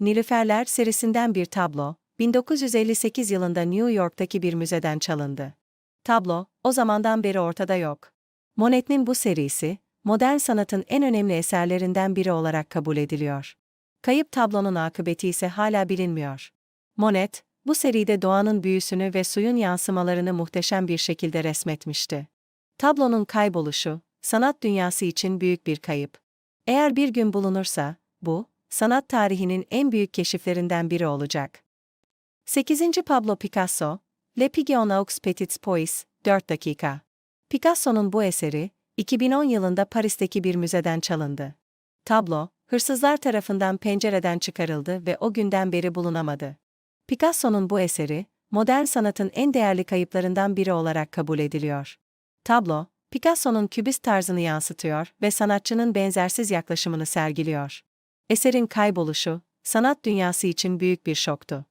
Nilüferler serisinden bir tablo, 1958 yılında New York'taki bir müzeden çalındı. Tablo, o zamandan beri ortada yok. Monet'in bu serisi, modern sanatın en önemli eserlerinden biri olarak kabul ediliyor. Kayıp tablonun akıbeti ise hala bilinmiyor. Monet, bu seride doğanın büyüsünü ve suyun yansımalarını muhteşem bir şekilde resmetmişti. Tablonun kayboluşu, sanat dünyası için büyük bir kayıp. Eğer bir gün bulunursa, bu, sanat tarihinin en büyük keşiflerinden biri olacak. 8. Pablo Picasso, Le Pigeon aux Petits Pois, 4 dakika. Picasso'nun bu eseri, 2010 yılında Paris'teki bir müzeden çalındı. Tablo, hırsızlar tarafından pencereden çıkarıldı ve o günden beri bulunamadı. Picasso'nun bu eseri, modern sanatın en değerli kayıplarından biri olarak kabul ediliyor. Tablo, Picasso'nun kübist tarzını yansıtıyor ve sanatçının benzersiz yaklaşımını sergiliyor. Eserin kayboluşu, sanat dünyası için büyük bir şoktu.